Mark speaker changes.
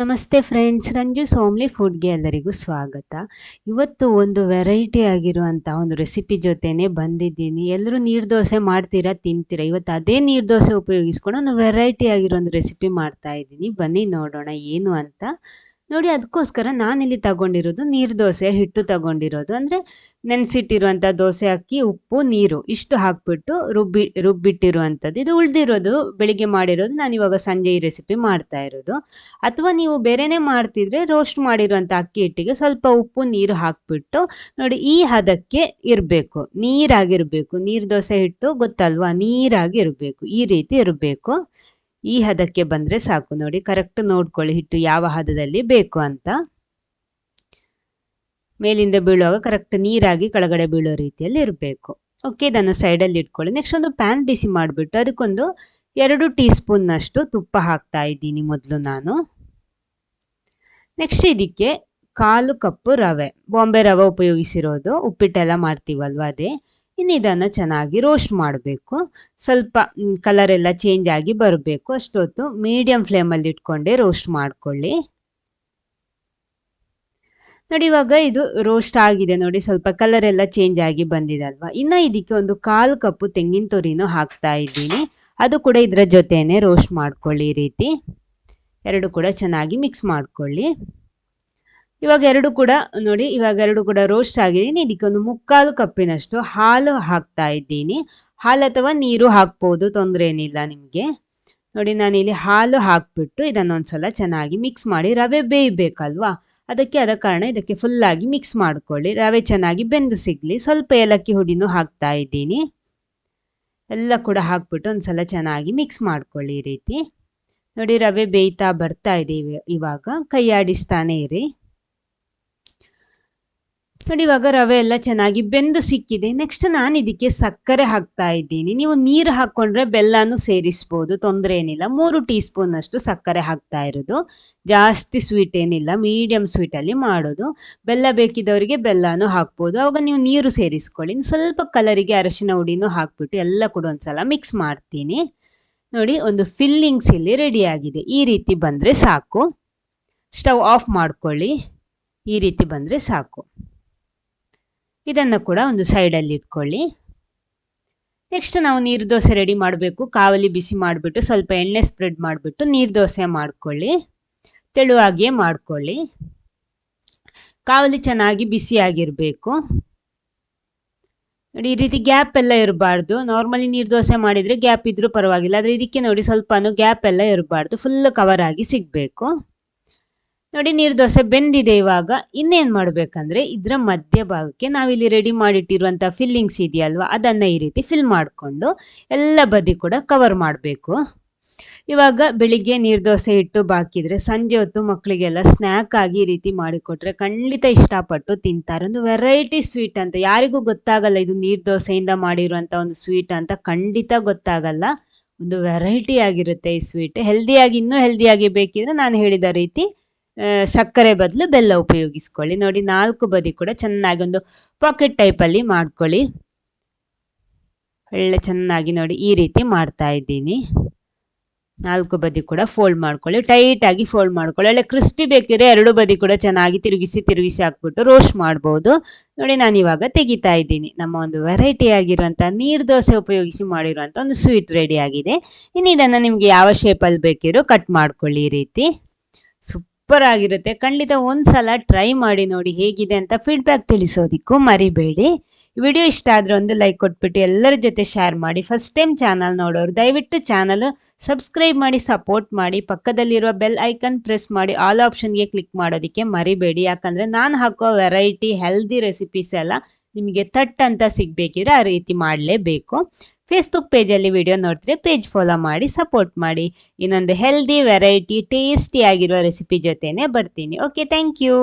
Speaker 1: ನಮಸ್ತೆ ಫ್ರೆಂಡ್ಸ್ ರಂಜು ಸೋಮ್ಲಿ ಫುಡ್ಗೆ ಎಲ್ಲರಿಗೂ ಸ್ವಾಗತ. ಇವತ್ತು ಒಂದು ವೆರೈಟಿ ಆಗಿರುವಂಥ ಒಂದು ರೆಸಿಪಿ ಜೊತೆನೆ ಬಂದಿದ್ದೀನಿ. ಎಲ್ಲರೂ ನೀರು ದೋಸೆ ಮಾಡ್ತೀರಾ, ತಿಂತೀರಾ? ಇವತ್ತು ಅದೇ ನೀರು ದೋಸೆ ಉಪಯೋಗಿಸ್ಕೊಂಡು ಒಂದು ವೆರೈಟಿ ಆಗಿರೋ ಒಂದು ರೆಸಿಪಿ ಮಾಡ್ತಾ ಇದ್ದೀನಿ. ಬನ್ನಿ ನೋಡೋಣ ಏನು ಅಂತ. ನೋಡಿ, ಅದಕ್ಕೋಸ್ಕರ ನಾನಿಲ್ಲಿ ತಗೊಂಡಿರೋದು ನೀರು ದೋಸೆ, ಹಿಟ್ಟು ತಗೊಂಡಿರೋದು. ಅಂದರೆ ನೆನೆಸಿಟ್ಟಿರುವಂಥ ದೋಸೆ ಅಕ್ಕಿ, ಉಪ್ಪು, ನೀರು ಇಷ್ಟು ಹಾಕ್ಬಿಟ್ಟು ರುಬ್ಬಿ, ರುಬ್ಬಿಟ್ಟಿರುವಂಥದ್ದು. ಇದು ಉಳಿದಿರೋದು, ಬೆಳಿಗ್ಗೆ ಮಾಡಿರೋದು ನಾನು ಇವಾಗ ಸಂಜೆ ಈ ರೆಸಿಪಿ ಮಾಡ್ತಾ ಇರೋದು. ಅಥವಾ ನೀವು ಬೇರೆನೇ ಮಾಡ್ತಿದ್ರೆ ರೋಸ್ಟ್ ಮಾಡಿರುವಂಥ ಅಕ್ಕಿ ಹಿಟ್ಟಿಗೆ ಸ್ವಲ್ಪ ಉಪ್ಪು, ನೀರು ಹಾಕ್ಬಿಟ್ಟು ನೋಡಿ, ಈ ಹದಕ್ಕೆ ಇರಬೇಕು. ನೀರಾಗಿರಬೇಕು. ನೀರು ದೋಸೆ ಹಿಟ್ಟು ಗೊತ್ತಲ್ವಾ? ನೀರಾಗಿರಬೇಕು. ಈ ರೀತಿ ಇರಬೇಕು. ಈ ಹದಕ್ಕೆ ಬಂದರೆ ಸಾಕು ನೋಡಿ. ಕರೆಕ್ಟ್ ನೋಡ್ಕೊಳ್ಳಿ ಹಿಟ್ಟು ಯಾವ ಹದದಲ್ಲಿ ಬೇಕು ಅಂತ. ಮೇಲಿಂದ ಬೀಳುವಾಗ ಕರೆಕ್ಟ್ ನೀರಾಗಿ ಕೆಳಗಡೆ ಬೀಳೋ ರೀತಿಯಲ್ಲಿ ಇರಬೇಕು. ಓಕೆ ಇದನ್ನು ಸೈಡಲ್ಲಿ ಇಟ್ಕೊಳ್ಳಿ. ನೆಕ್ಸ್ಟ್ ಒಂದು ಪ್ಯಾನ್ ಬಿಸಿ ಮಾಡಿಬಿಟ್ಟು ಅದಕ್ಕೊಂದು ಎರಡು ಟೀ ಸ್ಪೂನ್ನಷ್ಟು ತುಪ್ಪ ಹಾಕ್ತಾ ಇದ್ದೀನಿ ಮೊದಲು ನಾನು. ನೆಕ್ಸ್ಟ್ ಇದಕ್ಕೆ ಕಾಲು ಕಪ್ಪು ರವೆ. ಬಾಂಬೆ ರವೆ ಉಪಯೋಗಿಸಿರೋದು. ಉಪ್ಪಿಟ್ಟೆಲ್ಲ ಮಾಡ್ತೀವಲ್ವ ಅದೇ. ಇನ್ನು ಇದನ್ನು ಚೆನ್ನಾಗಿ ರೋಸ್ಟ್ ಮಾಡಬೇಕು. ಸ್ವಲ್ಪ ಕಲರ್ ಎಲ್ಲ ಚೇಂಜ್ ಆಗಿ ಬರಬೇಕು. ಅಷ್ಟೊತ್ತು ಮೀಡಿಯಂ ಫ್ಲೇಮಲ್ಲಿ ಇಟ್ಕೊಂಡೆ ರೋಸ್ಟ್ ಮಾಡ್ಕೊಳ್ಳಿ. ನೋಡಿ, ಇವಾಗ ಇದು ರೋಸ್ಟ್ ಆಗಿದೆ ನೋಡಿ. ಸ್ವಲ್ಪ ಕಲರ್ ಎಲ್ಲ ಚೇಂಜ್ ಆಗಿ ಬಂದಿದೆ ಅಲ್ವಾ ಇನ್ನು ಇದಕ್ಕೆ ಒಂದು ಕಾಲು ಕಪ್ಪು ತೆಂಗಿನ ತುರಿನೂ ಹಾಕ್ತಾ ಇದ್ದೀನಿ. ಅದು ಕೂಡ ಇದರ ಜೊತೆನೆ ರೋಸ್ಟ್ ಮಾಡ್ಕೊಳ್ಳಿ ಈ ರೀತಿ. ಎರಡು ಕೂಡ ಚೆನ್ನಾಗಿ ಮಿಕ್ಸ್ ಮಾಡ್ಕೊಳ್ಳಿ. ಇವಾಗ ಎರಡು ಕೂಡ ನೋಡಿ, ಇವಾಗ ಎರಡು ಕೂಡ ರೋಸ್ಟ್ ಆಗಿದ್ದೀನಿ ಇದಕ್ಕೊಂದು ಮುಕ್ಕಾಲು ಕಪ್ಪಿನಷ್ಟು ಹಾಲು ಹಾಕ್ತಾ ಇದ್ದೀನಿ. ಹಾಲು ಅಥವಾ ನೀರು ಹಾಕ್ಬೋದು, ತೊಂದರೆ ಏನಿಲ್ಲ ನಿಮಗೆ. ನೋಡಿ, ನಾನಿಲ್ಲಿ ಹಾಲು ಹಾಕ್ಬಿಟ್ಟು ಇದನ್ನೊಂದ್ಸಲ ಚೆನ್ನಾಗಿ ಮಿಕ್ಸ್ ಮಾಡಿ ರವೆ ಬೇಯಬೇಕಲ್ವಾ? ಅದಕ್ಕೆ ಅದ ಕಾರಣ ಇದಕ್ಕೆ ಫುಲ್ಲಾಗಿ ಮಿಕ್ಸ್ ಮಾಡ್ಕೊಳ್ಳಿ. ರವೆ ಚೆನ್ನಾಗಿ ಬೆಂದು ಸಿಗಲಿ. ಸ್ವಲ್ಪ ಏಲಕ್ಕಿ ಹುಡಿನೂ ಹಾಕ್ತಾ ಇದ್ದೀನಿ. ಎಲ್ಲ ಕೂಡ ಹಾಕ್ಬಿಟ್ಟು ಒಂದ್ಸಲ ಚೆನ್ನಾಗಿ ಮಿಕ್ಸ್ ಮಾಡ್ಕೊಳ್ಳಿ ಈ ರೀತಿ. ನೋಡಿ, ರವೆ ಬೇಯ್ತಾ ಬರ್ತಾ ಇದೆ ಇವಾಗ. ಕೈ ಆಡಿಸ್ತಾನೆ ಇರಿ. ನೋಡಿ ಇವಾಗ ರವೆ ಎಲ್ಲ ಚೆನ್ನಾಗಿ ಬೆಂದು ಸಿಕ್ಕಿದೆ. ನೆಕ್ಸ್ಟ್ ನಾನು ಇದಕ್ಕೆ ಸಕ್ಕರೆ ಹಾಕ್ತಾ ಇದ್ದೀನಿ. ನೀವು ನೀರು ಹಾಕ್ಕೊಂಡ್ರೆ ಬೆಲ್ಲನೂ ಸೇರಿಸ್ಬೋದು, ತೊಂದರೆ ಏನಿಲ್ಲ. ಮೂರು ಟೀ ಸ್ಪೂನಷ್ಟು ಸಕ್ಕರೆ ಹಾಕ್ತಾ ಇರೋದು. ಜಾಸ್ತಿ ಸ್ವೀಟ್ ಏನಿಲ್ಲ ಮೀಡಿಯಮ್ ಸ್ವೀಟಲ್ಲಿ ಮಾಡೋದು. ಬೆಲ್ಲ ಬೇಕಿದ್ದವರಿಗೆ ಬೆಲ್ಲನೂ ಹಾಕ್ಬೋದು. ಅವಾಗ ನೀವು ನೀರು ಸೇರಿಸ್ಕೊಳ್ಳಿ. ಸ್ವಲ್ಪ ಕಲರಿಗೆ ಅರಶಿನ ಹುಡಿನೂ ಹಾಕ್ಬಿಟ್ಟು ಎಲ್ಲ ಕೂಡ ಒಂದ್ಸಲ ಮಿಕ್ಸ್ ಮಾಡ್ತೀನಿ. ನೋಡಿ, ಒಂದು ಫಿಲ್ಲಿಂಗ್ಸ್ ಇಲ್ಲಿ ರೆಡಿಯಾಗಿದೆ ಈ ರೀತಿ ಬಂದರೆ ಸಾಕು. ಸ್ಟವ್ ಆಫ್ ಮಾಡ್ಕೊಳ್ಳಿ. ಈ ರೀತಿ ಬಂದರೆ ಸಾಕು. ಇದನ್ನು ಕೂಡ ಒಂದು ಸೈಡಲ್ಲಿ ಇಟ್ಕೊಳ್ಳಿ. ನೆಕ್ಸ್ಟ್ ನಾವು ನೀರು ದೋಸೆ ರೆಡಿ ಮಾಡಬೇಕು. ಕಾವಲಿ ಬಿಸಿ ಮಾಡಿಬಿಟ್ಟು ಸ್ವಲ್ಪ ಎಣ್ಣೆ ಸ್ಪ್ರೆಡ್ ಮಾಡಿಬಿಟ್ಟು ನೀರು ದೋಸೆ ಮಾಡ್ಕೊಳ್ಳಿ. ತೆಳುವಾಗಿಯೇ ಮಾಡ್ಕೊಳ್ಳಿ. ಕಾವಲಿ ಚೆನ್ನಾಗಿ ಬಿಸಿಯಾಗಿರಬೇಕು. ನೋಡಿ, ಈ ರೀತಿ ಗ್ಯಾಪ್ ಎಲ್ಲ ಇರಬಾರ್ದು. ನಾರ್ಮಲಿ ನೀರು ದೋಸೆ ಮಾಡಿದರೆ ಗ್ಯಾಪ್ ಇದ್ದರೂ ಪರವಾಗಿಲ್ಲ. ಆದರೆ ಇದಕ್ಕೆ ನೋಡಿ ಸ್ವಲ್ಪನೂ ಗ್ಯಾಪ್ ಎಲ್ಲ ಇರಬಾರ್ದು. ಫುಲ್ ಕವರ್ ಆಗಿ ಸಿಗಬೇಕು. ನೋಡಿ, ನೀರು ದೋಸೆ ಬೆಂದಿದೆ ಇವಾಗ. ಇನ್ನೇನು ಮಾಡಬೇಕಂದ್ರೆ, ಇದರ ಮಧ್ಯಭಾಗಕ್ಕೆ ನಾವಿಲ್ಲಿ ರೆಡಿ ಮಾಡಿಟ್ಟಿರುವಂಥ ಫಿಲ್ಲಿಂಗ್ಸ್ ಇದೆಯಲ್ವ, ಅದನ್ನು ಈ ರೀತಿ ಫಿಲ್ ಮಾಡಿಕೊಂಡು ಎಲ್ಲ ಬದಿ ಕೂಡ ಕವರ್ ಮಾಡಬೇಕು. ಇವಾಗ ಬೆಳಿಗ್ಗೆ ನೀರು ದೋಸೆ ಇಟ್ಟು ಬಾಕಿದ್ರೆ ಸಂಜೆ ಹೊತ್ತು ಮಕ್ಕಳಿಗೆಲ್ಲ ಸ್ನ್ಯಾಕ್ ಆಗಿ ಈ ರೀತಿ ಮಾಡಿಕೊಟ್ರೆ ಖಂಡಿತ ಇಷ್ಟಪಟ್ಟು ತಿಂತಾರೆ. ಒಂದು ವೆರೈಟಿ ಸ್ವೀಟ್ ಅಂತ, ಯಾರಿಗೂ ಗೊತ್ತಾಗಲ್ಲ ಇದು ನೀರು ದೋಸೆಯಿಂದ ಮಾಡಿರುವಂಥ ಒಂದು ಸ್ವೀಟ್ ಅಂತ, ಖಂಡಿತ ಗೊತ್ತಾಗಲ್ಲ. ಒಂದು ವೆರೈಟಿ ಆಗಿರುತ್ತೆ ಈ ಸ್ವೀಟ್ ಹೆಲ್ದಿಯಾಗಿ ಇನ್ನೂ ಹೆಲ್ದಿಯಾಗಿ ಬೇಕಿದ್ರೆ ನಾನು ಹೇಳಿದ ರೀತಿ ಸಕ್ಕರೆ ಬದಲು ಬೆಲ್ಲ ಉಪಯೋಗಿಸ್ಕೊಳ್ಳಿ. ನೋಡಿ, ನಾಲ್ಕು ಬದಿ ಕೂಡ ಚೆನ್ನಾಗಿ ಒಂದು ಪಾಕೆಟ್ ಟೈಪಲ್ಲಿ ಮಾಡ್ಕೊಳ್ಳಿ. ಒಳ್ಳೆ ಚೆನ್ನಾಗಿ ನೋಡಿ ಈ ರೀತಿ ಮಾಡ್ತಾ ಇದ್ದೀನಿ. ನಾಲ್ಕು ಬದಿ ಕೂಡ ಫೋಲ್ಡ್ ಮಾಡ್ಕೊಳ್ಳಿ. ಟೈಟಾಗಿ ಫೋಲ್ಡ್ ಮಾಡ್ಕೊಳ್ಳಿ. ಒಳ್ಳೆ ಕ್ರಿಸ್ಪಿ ಬೇಕಿದ್ರೆ ಎರಡು ಬದಿ ಕೂಡ ಚೆನ್ನಾಗಿ ತಿರುಗಿಸಿ ತಿರುಗಿಸಿ ಹಾಕ್ಬಿಟ್ಟು ರೋಸ್ಟ್ ಮಾಡ್ಬೋದು. ನೋಡಿ, ನಾನು ಇವಾಗ ತೆಗಿತಾ ಇದ್ದೀನಿ. ನಮ್ಮ ಒಂದು ವೆರೈಟಿ ಆಗಿರುವಂಥ ನೀರು ದೋಸೆ ಉಪಯೋಗಿಸಿ ಮಾಡಿರುವಂಥ ಒಂದು ಸ್ವೀಟ್ ರೆಡಿ ಆಗಿದೆ. ಇನ್ನು ಇದನ್ನು ನಿಮಗೆ ಯಾವ ಶೇಪಲ್ಲಿ ಬೇಕಿರೋ ಕಟ್ ಮಾಡ್ಕೊಳ್ಳಿ ಈ ರೀತಿ. ಸೂಪರ್ ಆಗಿರುತ್ತೆ. ಖಂಡಿತ ಒಂದ್ಸಲ ಟ್ರೈ ಮಾಡಿ ನೋಡಿ ಹೇಗಿದೆ ಅಂತ ಫೀಡ್ಬ್ಯಾಕ್ ತಿಳಿಸೋದಿಕ್ಕೂ ಮರಿಬೇಡಿ. ವಿಡಿಯೋ ಇಷ್ಟ ಆದರೆ ಒಂದು ಲೈಕ್ ಕೊಟ್ಬಿಟ್ಟು ಎಲ್ಲರ ಜೊತೆ ಶೇರ್ ಮಾಡಿ. ಫಸ್ಟ್ ಟೈಮ್ ಚಾನಲ್ ನೋಡೋರು, ದಯವಿಟ್ಟು ಚಾನಲ್ ಸಬ್ಸ್ಕ್ರೈಬ್ ಮಾಡಿ ಸಪೋರ್ಟ್ ಮಾಡಿ, ಪಕ್ಕದಲ್ಲಿರುವ ಬೆಲ್ ಐಕನ್ ಪ್ರೆಸ್ ಮಾಡಿ ಆಲ್ ಆಪ್ಷನ್ಗೆ ಕ್ಲಿಕ್ ಮಾಡೋದಕ್ಕೆ ಮರಿಬೇಡಿ. ಯಾಕಂದರೆ ನಾನು ಹಾಕೋ ವೆರೈಟಿ ಹೆಲ್ದಿ ರೆಸಿಪೀಸ್ ಎಲ್ಲ ನಿಮಗೆ ಥಟ್ ಅಂತ ಸಿಗಬೇಕಿದ್ರೆ ಆ ರೀತಿ ಮಾಡಲೇಬೇಕು. ಫೇಸ್ಬುಕ್ ಪೇಜಲ್ಲಿ ವಿಡಿಯೋ ನೋಡ್ತಿದ್ರೆ ಪೇಜ್ ಫಾಲೋ ಮಾಡಿ ಸಪೋರ್ಟ್ ಮಾಡಿ. ಇನ್ನೊಂದು ಹೆಲ್ದಿ ವೆರೈಟಿ ಟೇಸ್ಟಿ ಆಗಿರೋ ರೆಸಿಪಿ ಜೊತೆನೆ ಬರ್ತೀನಿ. Okay thank you